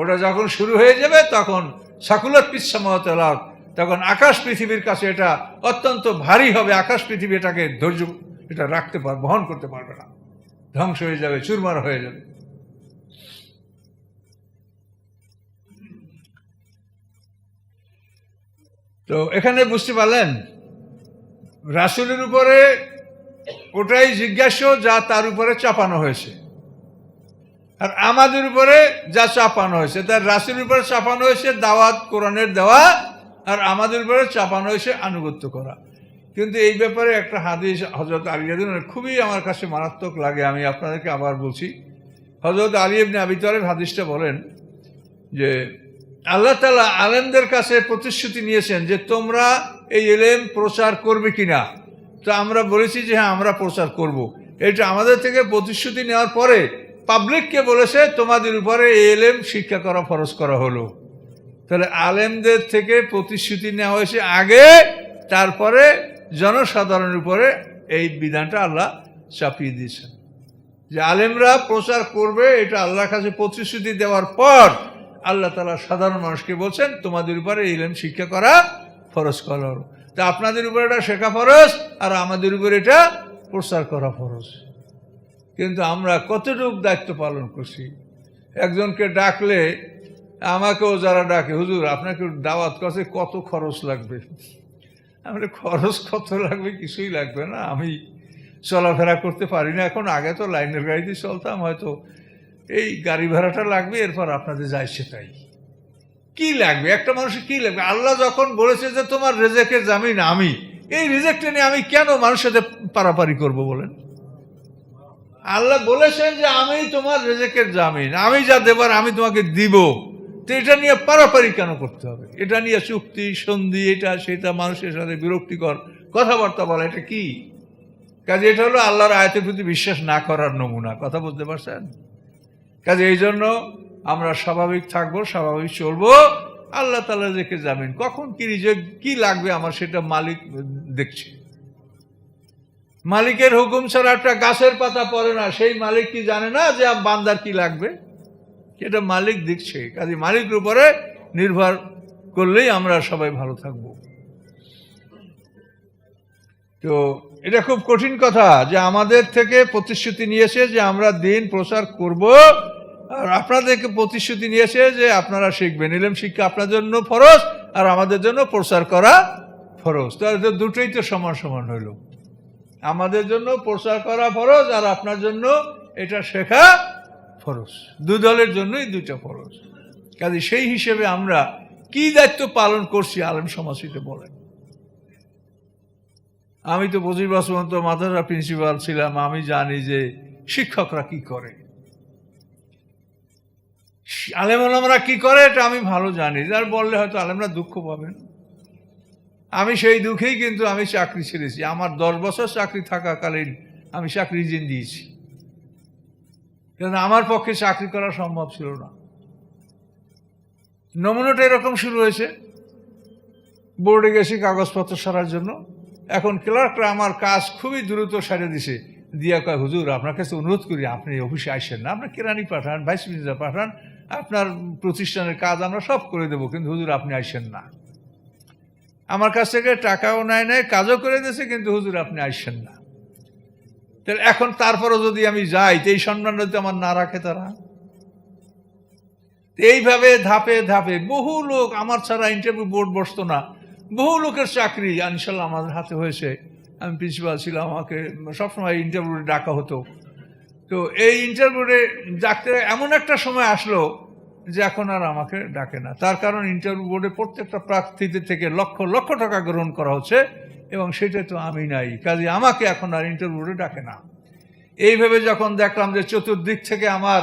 ওটা যখন শুরু হয়ে যাবে, তখন সাকুলার পিসামত তখন আকাশ পৃথিবীর কাছে এটা অত্যন্ত ভারী হবে, আকাশ পৃথিবী এটাকে ধৈর্য, এটা রাখতে পার, বহন করতে পারবে না। ধ্বংস হয়ে যাবে, চুরমার হয়ে যাবে। তো এখানে বুঝতে পারলেন, রাসুলের উপরে ওটাই জিজ্ঞাসা যা তার উপরে চাপানো হয়েছে। আর আমাদের উপরে যা চাপানো হয়েছে তার রাসুলের উপরে চাপানো হয়েছে দাওয়াত কোরআনের দেওয়া, আর আমাদের উপরে চাপানো হয়েছে আনুগত্য করা। কিন্তু এই ব্যাপারে একটা হাদিস হজরত আলিয়াদিনের খুবই আমার কাছে মারাত্মক লাগে, আমি আপনাদেরকে আবার বলছি। হজরত আলী ইবনে আবি হাদিসটা বলেন যে, আল্লাহ তালা আলেমদের কাছে প্রতিশ্রুতি নিয়েছেন যে, তোমরা এই এলেম প্রচার করবে কিনা? তো আমরা বলেছি যে হ্যাঁ আমরা প্রচার করব। এটা আমাদের থেকে প্রতিশ্রুতি নেওয়ার পরে পাবলিককে বলেছে, তোমাদের উপরে এই এলেম শিক্ষা করা, ফরজ করা হলো। তাহলে আলেমদের থেকে প্রতিশ্রুতি নেওয়া হয়েছে আগে, তারপরে জনসাধারণের উপরে এই বিধানটা আল্লাহ চাপিয়ে দিয়েছেন। যে আলেমরা প্রচার করবে, এটা আল্লাহর কাছে প্রতিশ্রুতি দেওয়ার পর আল্লাহ তালা সাধারণ মানুষকে বলছেন, তোমাদের উপরে ইলম শিক্ষা করা, ফরজ করা হলো। তা আপনাদের উপরে এটা শেখা ফরজ, আর আমাদের উপরে এটা প্রচার করা ফরজ। কিন্তু আমরা কতটুক দায়িত্ব পালন করছি? একজনকে ডাকলে আমাকেও যারা ডাকে, হুজুর, আপনাকে দাওয়াত কাছে কত খরচ লাগবে? আমরা খরচ কত লাগবে কিছুই লাগবে না। আমি চলাফেরা করতে পারি না। এখন আগে তো লাইনের গাড়িতে চলতাম, হয়তো এই গাড়ি ভাড়াটা লাগবে, এরপর আপনাদের যায় সেটাই কি লাগবে? একটা মানুষের কি লাগবে? আল্লাহ যখন বলেছে যে, তোমার রেজেকের জামিন আমি। এই রিজেক্টে নিয়ে আমি কেন মানুষের সাথে পারাপারি করব বলেন? আল্লাহ বলেছেন যে আমি তোমার রেজেকের জামিন, আমি যা দেবার আমি তোমাকে দিব। তো এটা নিয়ে পারাপারি কেন করতে হবে? এটা নিয়ে চুক্তি, সন্ধি, এটা, সেটা, মানুষের সাথে বিরক্তিকর কথাবার্তা বলা, এটা কি? কাজে এটা হলো আল্লাহর আয়তের প্রতি বিশ্বাস না করার নমুনা, কথা বুঝতে পারছেন? কাজে এই জন্য আমরা স্বাভাবিক থাকব, স্বাভাবিক চলবো। আল্লাহ তালা রেখে যাবেন কখন কি রিজেক্ট কি লাগবে আমার সেটা মালিক দেখছে। মালিকের হুকুম ছাড়া একটা গাছের পাতা পড়ে না। সেই মালিক কি জানে না যে বান্দার কি লাগবে? সেটা মালিক দেখছে। কাজে মালিকের উপরে নির্ভর করলেই আমরা সবাই ভালো থাকব। তো এটা খুব কঠিন কথা যে আমাদের থেকে প্রতিশ্রুতি নিয়েছে যে আমরা দিন প্রচার করব। আর আপনাদেরকে প্রতিশ্রুতি নিয়েছে যে আপনারা শিখবেন। ইলেম শিক্ষা আপনার জন্য ফরজ আর আমাদের জন্য প্রচার করা ফরজ। তাহলে দুটোই তো সমান সমান হইল। আমাদের জন্য প্রচার করা ফরজ আর আপনার জন্য এটা শেখা ফরজ। দুই দলের জন্যই দুইটা ফরজ। কাজে সেই হিসেবে আমরা কি দায়িত্ব পালন করছি আলেম সমাজকে বলেন। আমি তো পঁচিশ বছর পর্যন্ত মাদ্রাসা প্রিন্সিপাল ছিলাম, আমি জানি যে শিক্ষকরা কি করে। আলেম আলমরা কি করে এটা আমি ভালো জানি, যার বললে হয়তো আলেমরা দুঃখ পাবেন। আমি সেই দুঃখেই কিন্তু আমি চাকরি ছেড়েছি। আমার দশ বছর চাকরি থাকাকালীন আমি চাকরি রিজেন দিয়েছি। কারণ আমার পক্ষে চাকরি করা সম্ভব ছিল না। নমুনাটা এরকম শুরু হয়েছে। বোর্ডে গেছি কাগজপত্র সারার জন্য। এখন ক্লার্করা আমার কাজ খুবই দ্রুত সারিয়ে দিছে। দিয়া কয়, হুজুর, আপনার কাছে অনুরোধ করি, আপনি অফিসে আসেন না। আপনার কেরানি পাঠান, ভাইস প্রিন্সিপাল পাঠান। আপনার প্রতিষ্ঠানের কাজ আমরা সব করে দেবো। কিন্তু হুজুর, আপনি আসেন না। আমার কাছ থেকে টাকাও নেয় নেয় কাজও করে দিয়েছে, কিন্তু হুজুর আপনি আসছেন না। তাহলে এখন তারপরও যদি আমি যাই, তো এই সম্মানটা যদি আমার না রাখে তারা? এইভাবে ধাপে ধাপে বহু লোক, আমার ছাড়া ইন্টারভিউ বোর্ড বসতো না, বহু লোকের চাকরি, ইনশাল্লাহ আমাদের হাতে হয়েছে। আমি প্রিন্সিপাল ছিলাম, আমাকে সবসময় ইন্টারভিউতে ডাকা হতো। তো এই ইন্টারভিউতে ডাকতে এমন একটা সময় আসলো যে এখন আর আমাকে ডাকে না। তার কারণ ইন্টারভিউ বোর্ডে প্রত্যেকটা প্রার্থীদের থেকে লক্ষ লক্ষ টাকা গ্রহণ করা হচ্ছে এবং সেটা তো আমি নাই। কাজে আমাকে এখন আর ইন্টারভিউ বোর্ডে ডাকে না। এইভাবে যখন দেখলাম যে চতুর্দিক থেকে আমার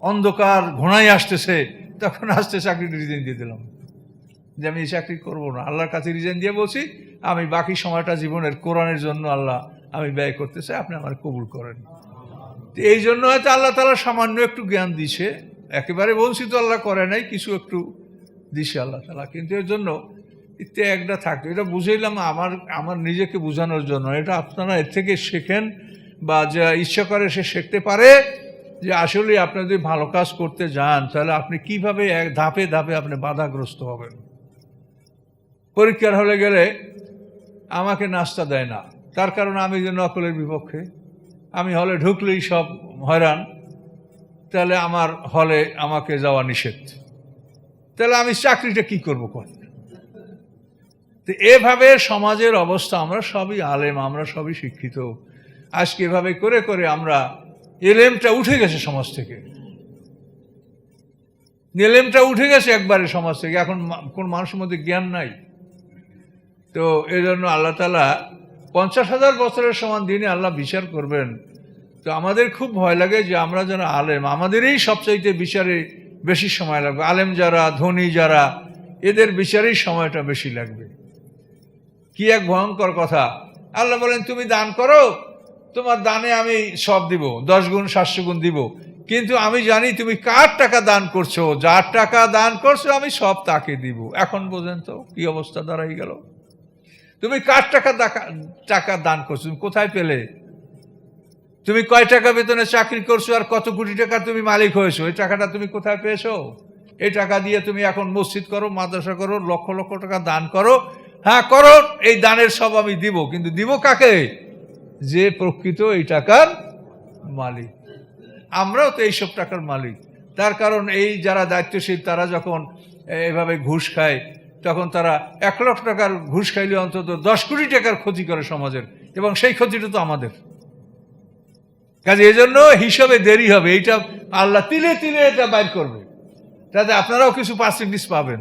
অন্ধকার ঘোড়াই আসতেছে, তখন আসতে চাকরি রিজেন দিয়ে দিলাম। যে আমি এই চাকরি করব না। আল্লাহর কাছে রিজেন দিয়ে বলছি, আমি বাকি সময়টা জীবনের কোরআনের জন্য আল্লাহ আমি ব্যয় করতে চাই, আপনি আমার কবুল করেন। এই জন্য হয়তো আল্লাহ তালা সামান্য একটু জ্ঞান দিছে একেবারে বঞ্চিত আল্লাহ করে নাই, কিছু একটু দিছে আল্লাহ তালা কিন্তু এর জন্য একটা থাকতো। এটা বুঝাইলাম আমার আমার নিজেকে বোঝানোর জন্য। এটা আপনারা এর থেকে শেখেন বা যা ইচ্ছা করে সে শিখতে পারে যে আসলে আপনি যদি ভালো কাজ করতে যান, তাহলে আপনি কীভাবে এক ধাপে ধাপে আপনি বাধাগ্রস্ত হবেন? পরীক্ষার হলে গেলে আমাকে নাস্তা দেয় না। তার কারণ আমি যে নকলের বিপক্ষে, আমি হলে ঢুকলেই সব হয়রান। তাহলে আমার হলে আমাকে যাওয়া নিষেধ। তাহলে আমি চাকরিটা কি করব কোন তো এভাবে সমাজের অবস্থা, আমরা সবই আলেম, আমরা সবই শিক্ষিত। আজকে এভাবে করে করে আমরা এলেমটা উঠে গেছে সমাজ থেকে। এলেমটা উঠে গেছে একবারে সমাজ থেকে, এখন কোন মানুষের মধ্যে জ্ঞান নাই। তো এই জন্য আল্লাহ তালা পঞ্চাশ হাজার বছরের সমান দিনে আল্লাহ বিচার করবেন। তো আমাদের খুব ভয় লাগে যে আমরা যারা আলেম, আমাদেরই সবচাইতে বিচারে বেশি সময় লাগবে। আলেম যারা, ধনী যারা, এদের বিচারেই সময়টা বেশি লাগবে। কি এক ভয়ঙ্কর কথা। আল্লাহ বলেন, তুমি দান করো, তোমার দানে আমি সব দিব, দশ গুণ, সাতশো গুণ দিব। কিন্তু আমি জানি তুমি কার টাকা দান করছ, যার টাকা দান করছ, আমি সব তাকে দিব। এখন বোঝেন তো কি অবস্থা দাঁড়াই গেল? তুমি কার টাকা টাকা দান করছ? কোথায় পেলে? তুমি কয় টাকা বেতনে চাকরি করছ আর কত কোটি টাকা তুমি মালিক হয়েছো? এই টাকাটা তুমি কোথায় পেয়েছ? এই টাকা দিয়ে তুমি এখন মসজিদ করো, মাদ্রাসা করো, লক্ষ লক্ষ টাকা দান করো। হ্যাঁ করো, এই দানের সব আমি দিব। কিন্তু দিব কাকে? যে প্রকৃত এই টাকার মালিক। আমরাও তো এইসব টাকার মালিক। তার কারণ এই যারা দায়িত্বশীল, তারা যখন এভাবে ঘুষ খায়, তখন তারা এক লক্ষ টাকার ঘুষ খাইলে অন্তত দশ কোটি টাকার ক্ষতি করে সমাজের। এবং সেই ক্ষতিটা তো আমাদের। কাজে এই জন্য হিসাবে দেরি হবে। এইটা আল্লাহ তিলে তিলে এটা বাইর করবে। তাতে আপনারাও কিছু পার্সেন্টেজ পাবেন।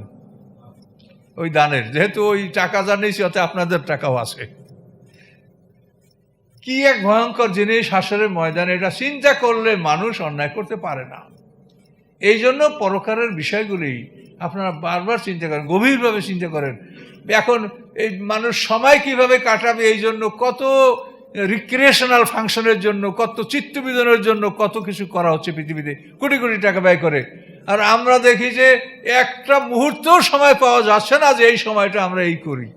ওই দানের। যেহেতু ওই টাকা নিয়েছি ওতে আপনাদের টাকাও আছে। কি এক ভয়ঙ্কর জিনিস হাসরের ময়দানে। এটা চিন্তা করলে মানুষ অন্যায় করতে পারে না। এই জন্য পরকারের বিষয়গুলি আপনারা বারবার চিন্তা করেন, গভীরভাবে চিন্তা করেন। এখন এই মানুষ সময় কীভাবে কাটাবে এই জন্য কত রিক্রিয়েশনাল ফাংশনের জন্য, কত চিত্তবিদনের জন্য কত কিছু করা হচ্ছে পৃথিবীতে। কোটি কোটি টাকা ব্যয় করে। আর আমরা দেখি যে একটা মুহূর্তও সময় পাওয়া যাচ্ছে না যে এই সময়টা আমরা এই করি।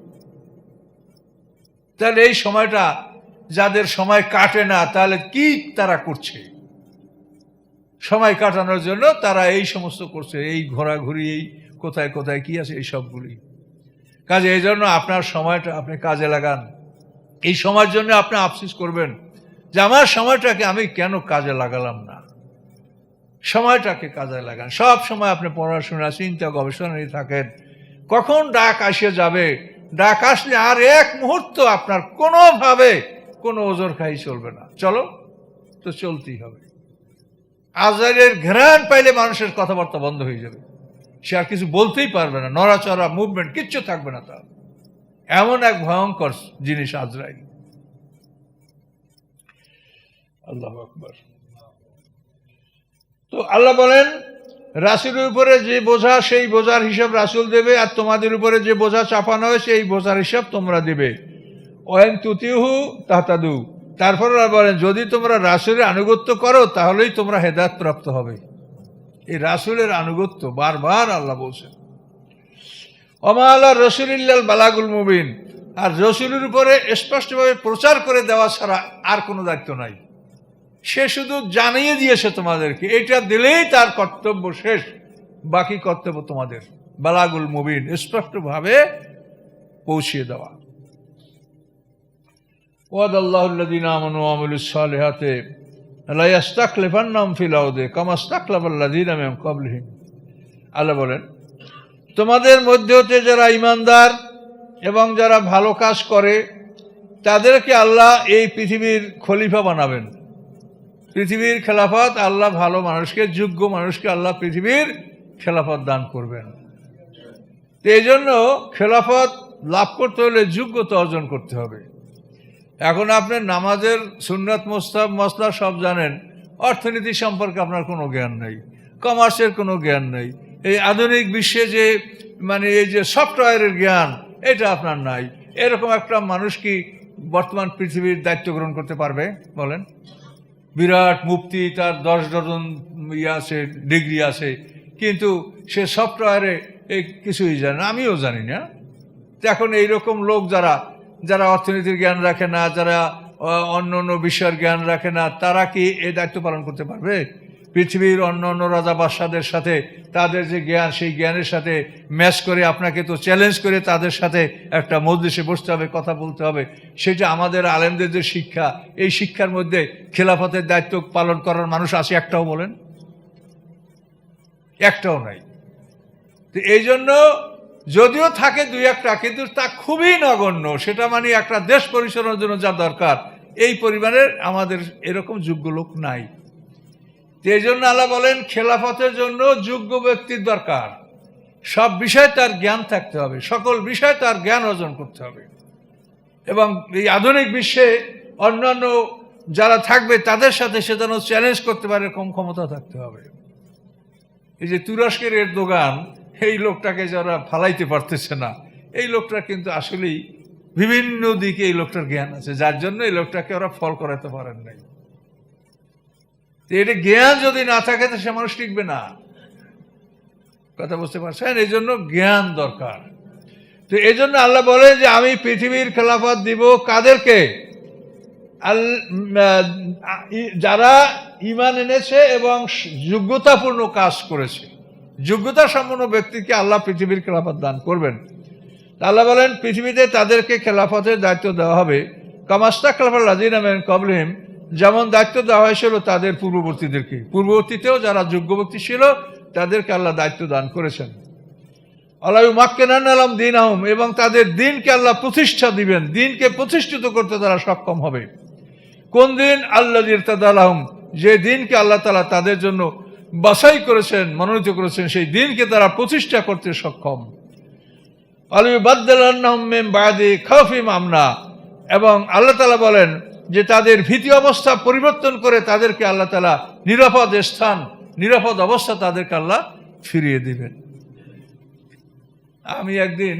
তাহলে এই সময়টা যাদের সময় কাটে না, তাহলে কি তারা করছে? সময় কাটানোর জন্য তারা এই সমস্ত করছে, এই ঘোরাঘুরি, এই কোথায় কোথায় কি আছে, এই সবগুলি। কাজে এই জন্য আপনার সময়টা, আপনি কাজে লাগান। এই সময়ের জন্য আপনি আফসোস করবেন যে আমার সময়টাকে আমি কেন কাজে লাগালাম না? সময়টাকে কাজে লাগান। সব সময় আপনি পড়াশোনা, চিন্তা গবেষণায় থাকেন। কখন ডাক আসে যাবে? ডাক আসলে আর এক মুহূর্ত আপনার কোনোভাবে কোনো ওজোর খাই চলবে না। চলো, তো চলতেই হবে। আজারের ঘ্রাণ পাইলে মানুষের কথাবার্তা বন্ধ হয়ে যাবে। সে আর কিছু বলতেই পারবে না। নড়াচড়া মুভমেন্ট কিচ্ছু থাকবে না তার। এমন এক ভয়ঙ্কর জিনিস আজরাইল। আল্লাহ আকবর। তো আল্লাহ বলেন, রাসুলের উপরে যে বোঝা, সেই বোঝার হিসাব রাসুল দেবে, আর তোমাদের উপরে যে বোঝা চাপানো হয়েছে এই বোঝার হিসাব তোমরা দেবে। ওয়েন তুতিহু তাহতাদু। তারপর বলেন, যদি তোমরা রাসুলের আনুগত্য করো, তাহলেই তোমরা হেদায়ত প্রাপ্ত হবে। এই রাসুলের আনুগত্য বারবার আল্লাহ বলছেন। অমা আল্লাহ রসুলিল্লাল বালাগুল মুবিন। আর রসুলের উপরে স্পষ্টভাবে প্রচার করে দেওয়া ছাড়া আর কোনো দায়িত্ব নাই। সে শুধু জানিয়ে দিয়েছে তোমাদেরকে, এটা দিলেই তার কর্তব্য শেষ, বাকি কর্তব্য তোমাদের। বালাগুল মুবিন, স্পষ্টভাবে পৌঁছিয়ে দেওয়া। ওয়াদ আল্লাহুল্লাদিন আমানু আমিলুস সালিহাতে লা ইয়াস্তাকলিফান্নাহুম ফিল আরদি কামা ইস্তাকলাফাল্লাযিনা মিন ক্বাবলিহিম। আল্লাহ বলেন তোমাদের মধ্যে হতে যারা ইমানদার এবং যারা ভালো কাজ করে, তাদেরকে আল্লাহ এই পৃথিবীর খলিফা বানাবেন। পৃথিবীর খেলাফত আল্লাহ ভালো মানুষকে, যোগ্য মানুষকে আল্লাহ পৃথিবীর খেলাফত দান করবেন। তো এই জন্য খেলাফত লাভ করতে হলে যোগ্যতা অর্জন করতে হবে। এখন আপনার নামাজের সুন্নাত মোস্তাব মশলা সব জানেন। অর্থনীতি সম্পর্কে আপনার কোনো জ্ঞান নেই। কমার্সের কোনো জ্ঞান নেই। এই আধুনিক বিশ্বে যে মানে এই যে সফটওয়্যারের জ্ঞান, এটা আপনার নাই। এরকম একটা মানুষ কি বর্তমান পৃথিবীর দায়িত্ব গ্রহণ করতে পারবে, বলেন? বিরাট মুক্তি তার দশ ডজন ইয়ে আছে, ডিগ্রি আছে, কিন্তু সে সফটওয়্যারে এই কিছুই জানে আমিও জানি না। এখন এইরকম লোক যারা যারা অর্থনীতির জ্ঞান রাখে না, যারা অন্য অন্য বিষয়ের জ্ঞান রাখে না, তারা কি এই দায়িত্ব পালন করতে পারবে? পৃথিবীর অন্য অন্য রাজা বাদশাদের সাথে তাদের যে জ্ঞান, সেই জ্ঞানের সাথে ম্যাচ করে আপনাকে তো চ্যালেঞ্জ করে তাদের সাথে একটা মজলিসে বসতে হবে, কথা বলতে হবে। সেটা আমাদের আলেমদের যে শিক্ষা, এই শিক্ষার মধ্যে খেলাফতের দায়িত্ব পালন করার মানুষ আছে একটাও বলেন? একটাও নাই। তো এই জন্য যদিও থাকে দুই একটা, কিন্তু তা খুবই নগণ্য। সেটা মানে একটা দেশ পরিচালনার জন্য যা দরকার। এই পরিবারের আমাদের এরকম যোগ্য লোক নাই। এই জন্য আল্লাহ বলেন, খেলাফতের জন্য যোগ্য ব্যক্তির দরকার। সব বিষয়ে তার জ্ঞান থাকতে হবে, সকল বিষয়ে তার জ্ঞান অর্জন করতে হবে। এবং এই আধুনিক বিশ্বে অন্যান্য যারা থাকবে, তাদের সাথে সে যেন চ্যালেঞ্জ করতে পারে কম ক্ষমতা থাকতে হবে। এই যে তুরস্কের এর দোকান এই লোকটাকে যারা ফালাইতে পারতেছে না, এই লোকটা কিন্তু আসলেই বিভিন্ন দিকে এই লোকটার জ্ঞান আছে, যার জন্য এই লোকটাকে ওরা ফল করাতে পারেন নাই। এটা জ্ঞান যদি না থাকে, তো সে মানুষ টিকবে না। কথা বুঝতে পারছেন? এই জন্য জ্ঞান দরকার। তো এই জন্য আল্লাহ বলে যে, আমি পৃথিবীর খেলাফত দিব কাদেরকে? যারা ইমান এনেছে এবং যোগ্যতাপূর্ণ কাজ করেছে। যোগ্যতা সম্পন্ন ব্যক্তিকে আল্লাহ পৃথিবীর খেলাফত দান করবেন। আল্লাহ বলেন, পৃথিবীতে তাদেরকে খেলাফতের দায়িত্ব দেওয়া হবে। কামাস্তা খেলাফত রাজিন আমেন কবলিম যেমন দায়িত্ব দেওয়া হয়েছিল তাদের পূর্ববর্তীদেরকে। পূর্ববর্তীতেও যারা যোগ্য ব্যক্তি ছিল, তাদেরকে আল্লাহ দায়িত্ব দান করেছেন। আল্লাহ মাক্কেনান আলম দিন আহম এবং তাদের দিনকে আল্লাহ প্রতিষ্ঠা দিবেন। দিনকে প্রতিষ্ঠিত করতে তারা সক্ষম হবে। কোন দিন? আল্লাহ আলহম যে দিনকে আল্লাহ তালা তাদের জন্য বাছাই করেছেন, মনোনীত করেছেন, সেই দিনকে তারা প্রতিষ্ঠা করতে সক্ষম। বাদে খাফিম আমনা। এবং আল্লাহ তালা বলেন যে তাদের ভীতি অবস্থা পরিবর্তন করে তাদেরকে আল্লাহ তালা নিরাপদ স্থান, নিরাপদ অবস্থা তাদেরকে আল্লাহ ফিরিয়ে দিবেন। আমি একদিন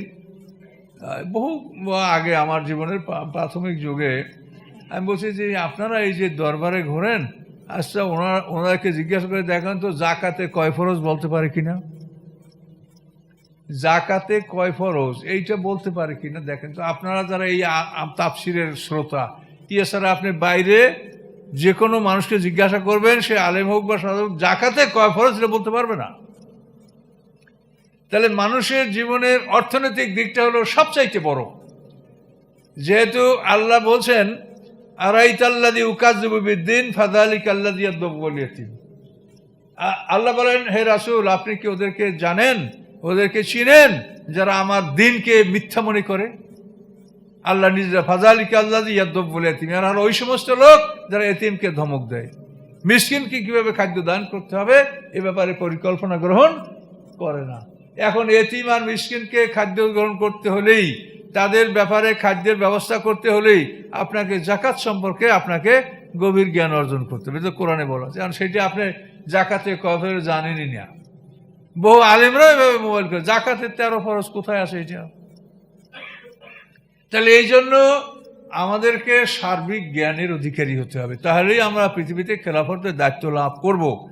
বহু আগে আমার জীবনের প্রাথমিক যুগে আমি বলছি যে, আপনারা এই যে দরবারে ঘোরেন আচ্ছা ওনার ওনাকে জিজ্ঞাসা করে দেখেন তো জাকাতে কয় ফরজ বলতে পারে কিনা? জাকাতে কয় ফরজ? এইটা বলতে পারে কিনা? দেখেন তো আপনারা যারা এই তাপসিরের আ- তাফসিরের এছাড়া আপনি বাইরে যে কোনো মানুষকে জিজ্ঞাসা করবেন, সে আলেম হোক বা সাধক জাকাতে কয় ফরজ এটা বলতে পারবে না। তাহলে মানুষের জীবনের অর্থনৈতিক দিকটা হলো সবচাইতে বড়। যেহেতু আল্লাহ বলছেন, আরাইত আল্লাদি উকাজুবিদ্দিন ফাদালিক আল্লাদি আব্দিন আল্লাহ বলেন, হে রাসুল, আপনি কি ওদেরকে জানেন? ওদেরকে চিনেন? যারা আমার দিনকে মিথ্যা মনে করে? আল্লাহ নিজেরা ফাজালিক আল্লাহ বলে এতিম আর ওই সমস্ত লোক যারা এতিমকে ধমক দেয়। মিসকিনকে কীভাবে খাদ্য দান করতে হবে, এ ব্যাপারে পরিকল্পনা গ্রহণ করে না। এখন এতিম আর মিসকিনকে খাদ্য গ্রহণ করতে হলেই, তাদের ব্যাপারে খাদ্যের ব্যবস্থা করতে হলেই আপনাকে জাকাত সম্পর্কে আপনাকে গভীর জ্ঞান অর্জন করতে হবে। তো কোরআনে বলা আছে, কারণ সেটা আপনি জাকাতে কফের জানেনই না। বহু আলেমরা এভাবে মোবাইল করে জাকাতের তেরো ফরজ কোথায় আছে এটা? তাহলে এই জন্য আমাদেরকে সার্বিক জ্ঞানের অধিকারী হতে হবে। তাহলেই আমরা পৃথিবীতে খেলাফতের দায়িত্ব লাভ করব।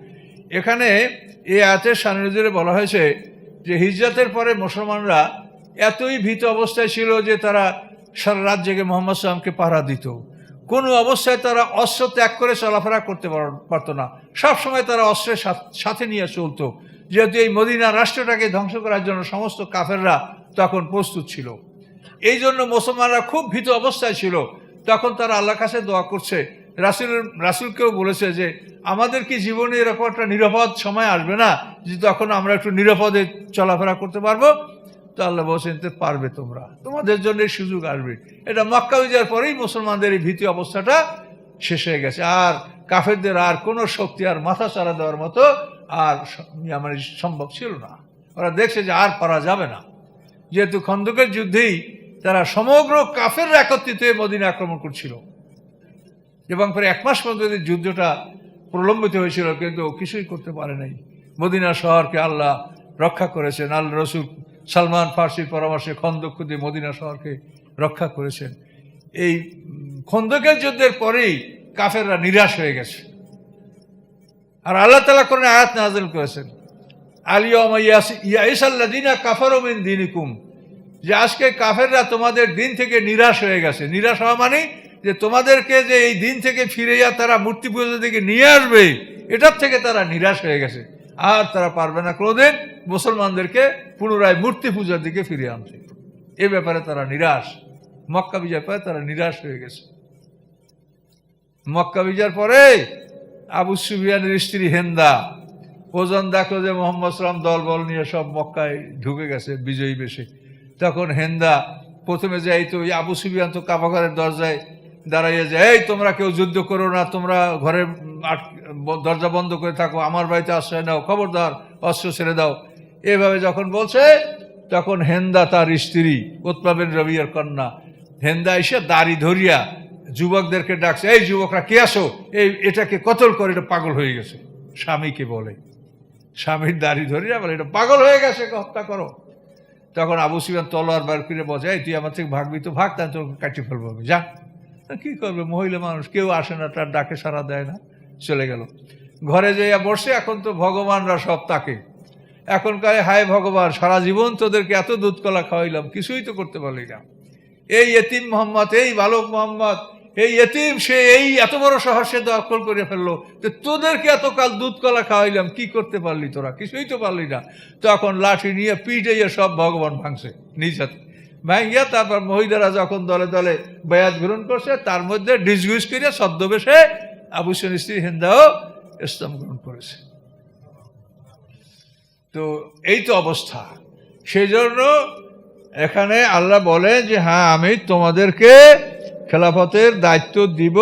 এখানে এই আয়াতের সান্নিধ্যে বলা হয়েছে যে, হিজরতের পরে মুসলমানরা এতই ভীত অবস্থায় ছিল যে তারা সারা রাত জেগে মোহাম্মদ সাল্লামকে পাহারা দিত। কোনো অবস্থায় তারা অস্ত্র ত্যাগ করে চলাফেরা করতে পার- পারতো না। সবসময় তারা অস্ত্রের সাথে নিয়ে চলতো। যেহেতু এই মদিনা রাষ্ট্রটাকে ধ্বংস করার জন্য সমস্ত কাফেররা তখন প্রস্তুত ছিল। এই জন্য মুসলমানরা খুব ভীত অবস্থায় ছিল। তখন তারা আল্লাহর কাছে দোয়া করছে। রাসুল, রাসুলকেও বলেছে যে, আমাদের কি জীবনে এরকম একটা নিরাপদ সময় আসবে না? যে তখন আমরা একটু নিরাপদে চলাফেরা করতে পারব? তো আল্লাহ বলছেন, "তে পারবে তোমরা। তোমাদের জন্য সুযোগ আসবে। এটা মক্কা বিজয়ের পরেই মুসলমানদের এই ভীতি অবস্থাটা শেষ হয়ে গেছে। আর কাফেরদের আর কোনো শক্তি আর মাথা চারা দেওয়ার মতো আর স- মানে সম্ভব ছিল না। ওরা দেখছে যে আর পারা যাবে না। যেহেতু খন্দকের যুদ্ধেই তারা সমগ্র কাফের একত্রিত হয়ে মদিনা আক্রমণ করছিল। এবং পরে এক মাস পর্যন্ত যুদ্ধটা প্রলম্বিত হয়েছিল, কিন্তু কিছুই করতে পারে নাই। মদিনা শহরকে আল্লাহ রক্ষা করেছেন। আল্লাহ রসুল সালমান ফার্সির পরামর্শে খন্দক দিয়ে মদিনা শহরকে রক্ষা করেছেন। এই খন্দকের যুদ্ধের পরেই কাফেররা নিরাশ হয়ে গেছে। আর আল্লাহ তালা করে আয়াত নাজল করেছেন। আলিয়মা ইয়াইসাল্লাদিনা কাফারমিন দিনিকুম যে আজকে কাফেররা তোমাদের দিন থেকে নিরাশ হয়ে গেছে। নিরাশ হওয়া মানে যে তোমাদেরকে যে এই দিন থেকে ফিরে যা তারা মূর্তি পুজো থেকে নিয়ে আসবে, এটার থেকে তারা নিরাশ হয়ে গেছে। আর তারা পারবে না কোনোদিন মুসলমানদেরকে পুনরায় মূর্তি পূজার দিকে ফিরে আনতে। এ ব্যাপারে তারা নিরাশ। মক্কা বিজয় পরে তারা নিরাশ হয়ে গেছে। মক্কা বিজয়ের পরে আবু সুবিয়ানের স্ত্রী হেন্দা ওজন দেখল যে মোহাম্মদ সালাম দল বল নিয়ে সব মক্কায় ঢুকে গেছে, বিজয়ী বেশে। তখন হেন্দা প্রথমে যাই তো আবু সুবিয়ান তো কাবাঘরের দরজায় দাঁড়াইয়ে যায় এই, তোমরা কেউ যুদ্ধ করো না, তোমরা ঘরে দরজা বন্ধ করে থাকো, আমার বাড়িতে আশ্রয় নাও, খবরদার, অস্ত্র ছেড়ে দাও। এভাবে যখন বলছে, তখন হেন্দা তার স্ত্রী উৎপাবেন রবিয়ার কন্যা, হেন্দা এসে দাড়ি ধরিয়া যুবকদেরকে ডাকছে, এই যুবকরা, কে আসো এই, এটাকে কতল করে, এটা পাগল হয়ে গেছে। স্বামীকে বলে। স্বামীর দাড়ি ধরিয়া বলে, এটা পাগল হয়ে গেছে হত্যা করো। তখন আবু সিবান তলোয়ার বার করে বসে তুই আমার থেকে ভাগবি তো ভাগ তাই তোকে কাটিয়ে ফেলব আমি, যা। কি করবে? মহিলা মানুষ, কেউ আসে না, তার ডাকে সারা দেয় না, চলে গেল। ঘরে যাইয়া বসে, এখন তো ভগবানরা সব তাকে। এখনকার হায় ভগবান, সারা জীবন তোদেরকে এত দুধ কলা খাওয়াইলাম, কিছুই তো করতে পারলি না। এই এতিম মোহাম্মদ, এই বালক মোহাম্মদ এই এতিম সে এই এত বড় শহর সে দখল করে ফেলল। তো তোদেরকে এতকাল দুধ, কলা খাওয়াইলাম, কি করতে পারলি তোরা? কিছুই তো পারলি না। তখন লাঠি নিয়ে পিটাইয়া সব ভগবান ভাঙছে, নিজ হাতে। ভাঙ্গিয়া তারপর মহিলারা যখন দলে দলে বয়াত গ্রহণ করছে, তার মধ্যে ডিসগুইস করে ছদ্মবেশে আবু স্ত্রী হিন্দাও ইসলাম গ্রহণ করেছে। তো এই তো অবস্থা। সেই জন্য এখানে আল্লাহ বলে যে হ্যাঁ আমি তোমাদেরকে খেলাফতের দায়িত্ব দিব,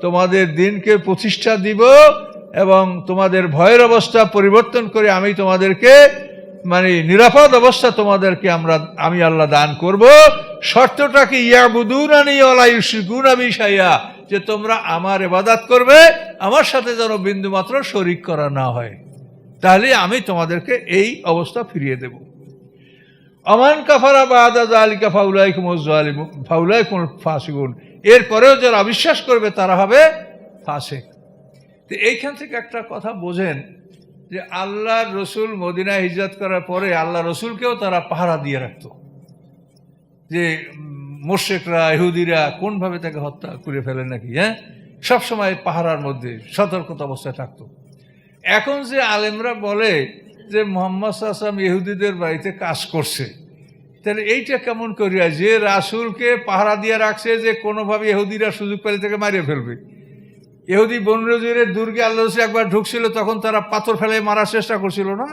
তোমাদের দিনকে প্রতিষ্ঠা দিব এবং তোমাদের ভয়ের অবস্থা পরিবর্তন করে আমি তোমাদেরকে মানে নিরাপদ অবস্থা তোমাদেরকে আমরা, আমি আল্লাহ দান করব। শর্তটা কি? সাইয়া যে তোমরা আমার এবাদাত করবে, আমার সাথে যেন বিন্দুমাত্র শরিক করা না হয়। তাহলে আমি তোমাদেরকে এই অবস্থা ফিরিয়ে দেব। আমান কাফারা বা আদা জালিকা ফাউলাই কুমজ ফাউলাই কুম ফাসিগুন এরপরেও যারা অবিশ্বাস করবে তারা হবে ফাসেক। তো এইখান থেকে একটা কথা বোঝেন যে আল্লাহ রসুল মদিনায় হিজরত করার পরে আল্লাহ রসুলকেও তারা পাহারা দিয়ে রাখত। যে মোশেকরা, ইহুদিরা কোনভাবে তাকে হত্যা করে ফেলে নাকি হ্যাঁ? সবসময় পাহারার মধ্যে সতর্কতা অবস্থায় থাকতো। এখন যে আলেমরা বলে যে মোহাম্মদ আসলাম ইহুদিদের বাড়িতে কাজ করছে। তাহলে এইটা কেমন করিয়া যে রাসুলকে পাহারা দিয়ে রাখছে যে কোনোভাবে ইহুদিরা সুযোগ পেলে তাকে মারিয়ে ফেলবে। ইহুদি বনরজিরের দুর্গে আল্লাহ একবার ঢুকছিল, তখন তারা পাথর ফেলে মারার চেষ্টা করছিল না?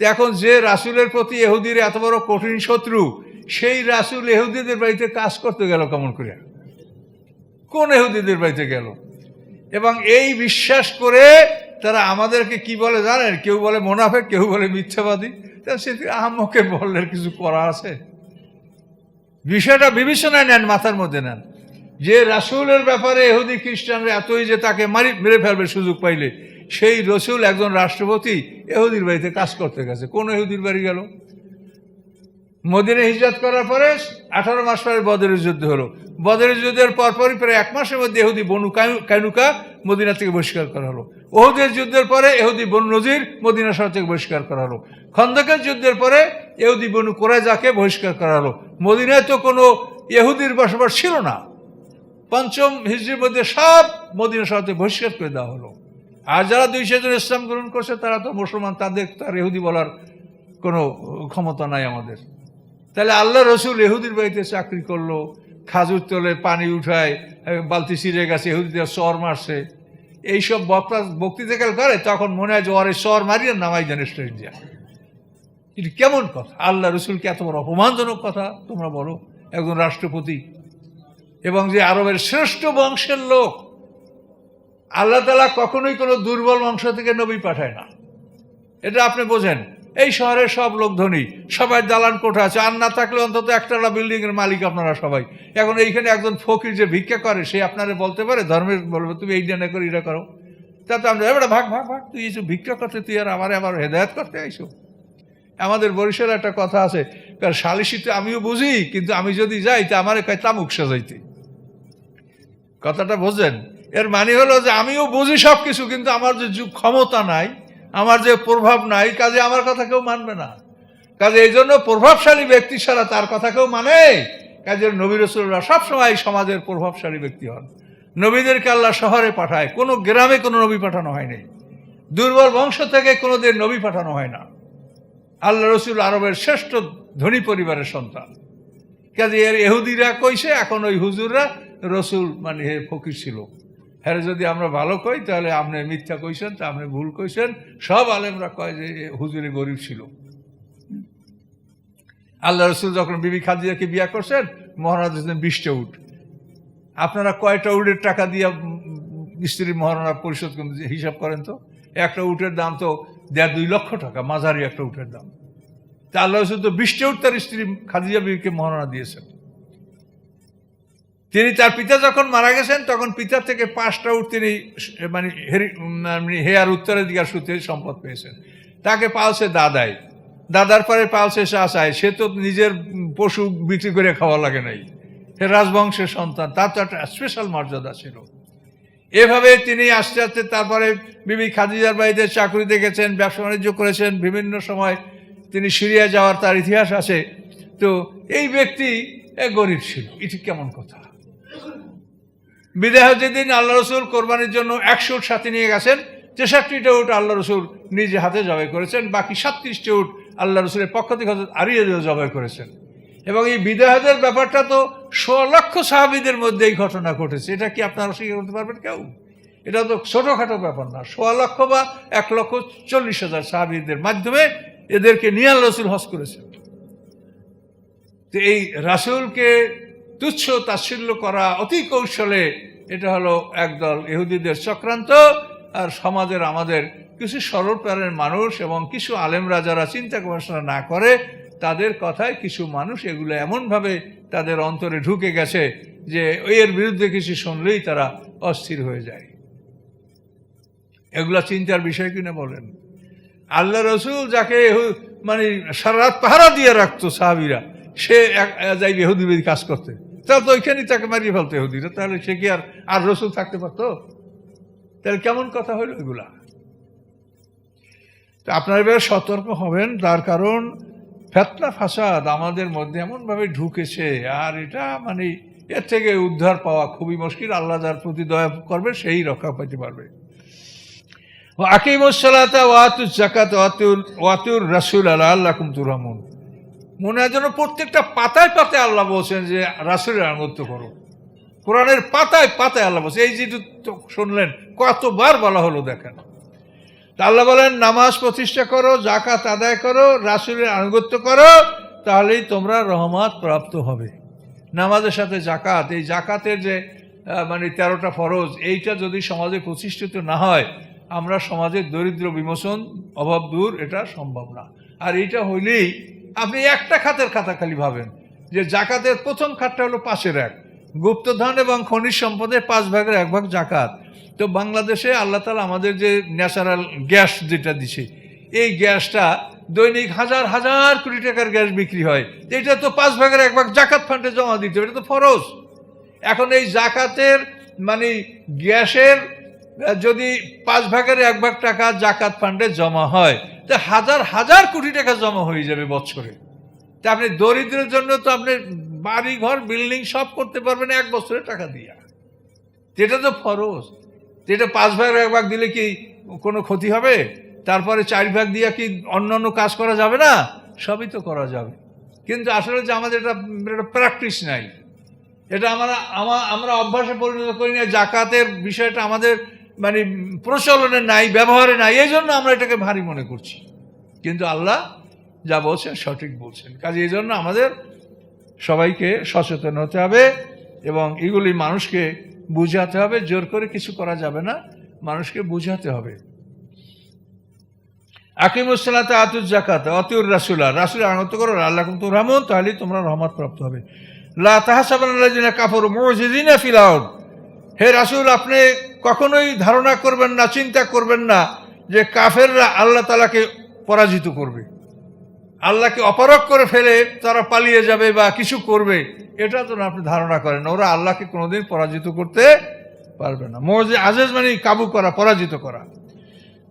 এখন যে রাসুলের প্রতি এহুদির এত বড় কঠিন শত্রু, সেই রাসুল এহুদিদের বাড়িতে কাজ করতে গেল কেমন করিয়া? কোন এহুদিদের বাড়িতে গেল? এবং এই বিশ্বাস করে তারা আমাদেরকে কি বলে জানেন? কেউ বলে মোনাফেক, কেউ বলে মিথ্যাবাদী। তা সে আহমকে বললে কিছু করা আছে? বিষয়টা বিবেচনায় নেন, মাথার মধ্যে নেন। যে রাসুলের ব্যাপারে এহুদি খ্রিস্টানরা এতই যে তাকে মারি, মেরে ফেলবে সুযোগ পাইলে, সেই রসুল একজন রাষ্ট্রপতি এহুদির বাড়িতে কাজ করতে গেছে। কোন এহুদির বাড়ি গেল? মদিনে হিজরত করার পরে আঠারো মাস পরে বদরের যুদ্ধ হলো। বদরের যুদ্ধের পরপরই প্রায় এক মাসের মধ্যে এহুদি বনু কানুকা মদিনা থেকে বহিষ্কার করা হলো। ওহুদের যুদ্ধের পরে এহুদি বনু নজির মদিনা শহর থেকে বহিষ্কার করা হলো। খন্দকের যুদ্ধের পরে এহুদি বনু কোরাইজাকে বহিষ্কার করা হলো। মদিনায় তো কোনো এহুদির বসবাস ছিল না। পঞ্চম হিজড়ির মধ্যে সব মদিনা শহর থেকে বহিষ্কার করে দেওয়া হলো। আর যারা দুই জন ইসলাম গ্রহণ করছে, তারা তো মুসলমান, তাদের তার ইহুদি বলার কোনো ক্ষমতা নাই আমাদের। তাহলে আল্লাহ রসুল এহুদির বাড়িতে চাকরি করল, খাজুর তোলে পানি উঠায়, বালতি ছিঁড়ে গেছে, এহুদিদের সর মারছে। এইসব বক্তা বক্তৃতাকাল করে, তখন মনে হয় যে ওরে সর মারিয়ে নামাই জানে স্টেজ দিয়া এটি কেমন কথা? আল্লাহ রসুলকে এত বড় অপমানজনক কথা, তোমরা বলো, একজন রাষ্ট্রপতি। এবং যে আরবের শ্রেষ্ঠ বংশের লোক, আল্লাহ তালা কখনোই কোনো দুর্বল বংশ থেকে নবী পাঠায় না। এটা আপনি বোঝেন। এই শহরের সব লোক ধনী সবাই দালান কোঠা আছে, আর না থাকলে অন্তত একটা বিল্ডিং এর মালিক আপনারা সবাই। এখন এইখানে একজন ফকির যে ভিক্ষা করে, সে আপনারা বলতে পারে, ধর্মের বলবে, তুমি এইটা না করে এটা করো। তা তো আমরা এবার ভাগ ভাগ ভাগ, তুই এসব ভিক্ষা করতে, তুই আর আমার আবার হেদায়ত করতে আইসো? আমাদের বরিশালে একটা কথা আছে কারণ সালিশিতে আমিও বুঝি, কিন্তু আমি যদি যাই, তা আমার কয় তামুক সাজাইতে। কথাটা বোঝেন? এর মানে হলো যে, আমিও বুঝি সব কিছু কিন্তু আমার যু- ক্ষমতা নাই আমার যে প্রভাব নাই, কাজে আমার কথা কেউ মানবে না। কাজে এই জন্য প্রভাবশালী ব্যক্তি ছাড়া তার কথা কেউ মানে? কাজের নবী রসুলরা সবসময় সমাজের প্রভাবশালী ব্যক্তি হন। নবীদেরকে আল্লাহ শহরে পাঠায়, কোনো গ্রামে কোনো নবী পাঠানো হয়নি দুর্বল বংশ থেকে কোনোদিন নবী পাঠানো হয় না। আল্লাহ রসুল আরবের শ্রেষ্ঠ ধনী পরিবারের সন্তান। কাজে এর এহুদিরা কইছে, এখন ওই হুজুররা রসুল মানে ফকির ছিল। হ্যাঁ যদি আমরা ভালো কই, তাহলে আপনি মিথ্যা কইছেন, তা আপনি ভুল কইছেন। সব আলেমরা কয় যে হুজুরে গরিব ছিল। আল্লাহ রসুল যখন বিবি খাদিজাকে বিয়া করছেন, মহারাজ দিয়েছেন বিশটা উঠ। আপনারা কয়টা উটের টাকা দিয়ে স্ত্রী মহারণা পরিশোধ হিসাব করেন তো? একটা উটের দাম তো দেড় দুই লক্ষ টাকা, মাঝারি একটা উটের দাম। তা আল্লাহ রসুল তো বিশটা উট তার স্ত্রী খাদিজা বিবিকে মহারণা দিয়েছেন। তিনি তার পিতা যখন মারা গেছেন, তখন পিতার থেকে পাঁচটা উট তিনি মানে হেরি মানে হেয়ার উত্তরের দিকে সূত্রে সম্পদ পেয়েছেন। তাকে পালছে দাদাই। দাদার পরে পালছে চাষায় সে তো নিজের পশু বিক্রি করে খাওয়া লাগে নাই। সে রাজবংশের সন্তান। তার তো একটা স্পেশাল মর্যাদা ছিল। এভাবে তিনি আস্তে আস্তে তারপরে বিবি খাদিজার বাড়িতে চাকরিতে গেছেন ব্যবসা বাণিজ্য করেছেন, বিভিন্ন সময় তিনি সিরিয়া যাওয়ার তার ইতিহাস আছে। তো এই ব্যক্তি গরিব ছিল। এটি কেমন কথা? বিদায় যেদিন দিন আল্লাহ রসুল কোরবানির জন্য একশো উট সাথে নিয়ে গেছেন। তেষট্টিটা উট আল্লাহ রসুল নিজে হাতে জবাই করেছেন। বাকি সাতত্রিশটি উট আল্লাহ রসুলের পক্ষ থেকে হজরত আরিয়ে জবাই করেছেন। এবং এই বিদাহাদের ব্যাপারটা তো ছ লক্ষ সাহাবিদের মধ্যে এই ঘটনা ঘটেছে। এটা কি আপনারা স্বীকার করতে পারবেন কেউ? এটা তো ছোটোখাটো ব্যাপার না। সোয়া লক্ষ বা এক লক্ষ চল্লিশ হাজার সাহাবিদের মাধ্যমে এদেরকে নিয়ে আল্লাহ রসুল হজ করেছেন। তো এই রাসুলকে তুচ্ছ তাচ্ছিল্য করা অতি কৌশলে এটা হলো একদল ইহুদিদের চক্রান্ত আর সমাজের আমাদের কিছু সরল প্রাণের মানুষ এবং কিছু আলেমরা যারা চিন্তা গবেষণা না করে তাদের কথায় কিছু মানুষ এগুলো এমনভাবে তাদের অন্তরে ঢুকে গেছে যে এর বিরুদ্ধে কিছু শুনলেই তারা অস্থির হয়ে যায়। এগুলা চিন্তার বিষয় কিনা বলেন? আল্লাহ রসুল যাকে মানে সারা রাত পাহারা দিয়ে রাখতো সাহাবিরা, সে এক- যাই ইহুদিবেদি কাজ করতে। তাহলে তো ওইখানেই তাকে মারিয়ে ফেলতো ইহুদিরা। তাহলে সে কি আর আর রসুল থাকতে পারতো? তাহলে কেমন কথা হইল ওইগুলা তো আপনারা এবার সতর্ক হবেন, তার কারণ ফেতনা ফাসাদ আমাদের মধ্যে এমনভাবে ঢুকেছে, আর এটা মানে এর থেকে উদ্ধার পাওয়া খুবই মুশকিল। আল্লাহ যার প্রতি দয়া করবে, সেই রক্ষা পেতে পারবে। আকিমুসালাতা ওয়াতুর জাকাত ওয়াতুর ওয়াতুর রাসুল আল্লাহ আল্লাহ কুমতুরহমুন মনে হয় যেন প্রত্যেকটা পাতায় পাতায় আল্লাহ বলছেন যে, রাসুলের আনুগত্য করো। কোরআনের পাতায় পাতায় আল্লাহ বলছে এই যেটু শুনলেন, কতবার বলা হলো দেখেন। আল্লাহ বলেন, নামাজ প্রতিষ্ঠা করো জাকাত আদায় করো, রাসুলের আনুগত্য করো, তাহলেই তোমরা রহমত প্রাপ্ত হবে। নামাজের সাথে জাকাত এই জাকাতের যে মানে তেরোটা ফরজ, এইটা যদি সমাজে প্রতিষ্ঠিত না হয়, আমরা সমাজের দরিদ্র বিমোচন, অভাব দূর, এটা সম্ভব না। আর এইটা হইলেই আপনি একটা খাতের খাতা খালি ভাবেন যে জাকাতের প্রথম খাতটা হলো পাশের এক। গুপ্তধন এবং খনিজ সম্পদের পাঁচ ভাগের এক ভাগ জাকাত। তো বাংলাদেশে আল্লাহ তালা আমাদের যে ন্যাচারাল গ্যাস যেটা দিছে, এই গ্যাসটা দৈনিক হাজার হাজার কোটি টাকার গ্যাস বিক্রি হয়। এটা তো পাঁচ ভাগের এক ভাগ জাকাত ফান্ডে জমা দিতে হবে, এটা তো ফরজ। এখন এই জাকাতের মানে গ্যাসের যদি পাঁচ ভাগের এক ভাগ টাকা জাকাত ফান্ডে জমা হয়, তা হাজার হাজার কোটি টাকা জমা হয়ে যাবে বছরে। তা আপনি দরিদ্রের জন্য তো আপনি বাড়ি ঘর বিল্ডিং সব করতে পারবেন এক বছরের টাকা দিয়া। যেটা তো ফরজ। যেটা পাঁচ ভাগের এক ভাগ দিলে কি কোনো ক্ষতি হবে? তারপরে চার ভাগ দিয়ে কি অন্য অন্য কাজ করা যাবে না? সবই তো করা যাবে। কিন্তু আসলে যে আমাদের এটা এটা প্র্যাকটিস নাই। এটা আমরা আমরা অভ্যাসে পরিণত করি না। জাকাতের বিষয়টা আমাদের মানে প্রচলনে নাই, ব্যবহারে নাই, এই জন্য আমরা এটাকে ভারী মনে করছি। কিন্তু আল্লাহ যা বলছেন সঠিক বলছেন। কাজে এই জন্য আমাদের সবাইকে সচেতন হতে হবে এবং এগুলি মানুষকে বুঝাতে হবে, জোর করে কিছু করা যাবে না, মানুষকে বুঝাতে হবে। আকিমুসালাতে আতুর জাকাত অতুর রাসুলা, রাসুল আনত করো, আল্লাহ কিন্তু রহমন তাহলে তোমরা রহমত প্রাপ্ত হবে। লা তাহাসাবান কাপড় মজিদিনা ফিলাউড হে রাসুল, আপনি কখনোই ধারণা করবেন না, চিন্তা করবেন না যে কাফেররা আল্লাহ তালাকে পরাজিত করবে। আল্লাহকে অপারক করে ফেলে তারা পালিয়ে যাবে বা কিছু করবে, এটা তো না আপনি ধারণা করেন। ওরা আল্লাহকে কোনোদিন পরাজিত করতে পারবে না। মজে আজেজ মানে কাবু করা, পরাজিত করা।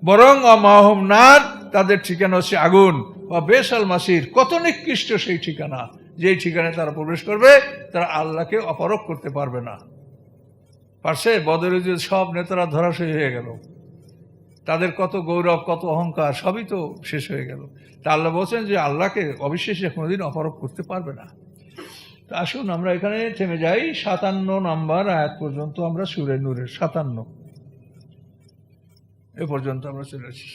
বরং অমাহম নার, তাদের ঠিকানা হচ্ছে আগুন। বা বেশাল মাসির, কত নিকৃষ্ট সেই ঠিকানা, যেই ঠিকানায় তারা প্রবেশ করবে, তারা আল্লাহকে অপারক করতে পারবে না। পারছে যে সব নেতারা ধরাশয়ী হয়ে গেল। তাদের কত গৌরব, কত অহংকার, সবই তো শেষ হয়ে গেল। তা আল্লাহ বলছেন যে আল্লাহকে অবিশ্বাসী কোনোদিন অপরোপ করতে পারবে না। তা আসুন, আমরা এখানে থেমে যাই। সাতান্ন নম্বর আয়াত পর্যন্ত আমরা সুরে নূরের সাতান্ন। এ পর্যন্ত আমরা চলে আসি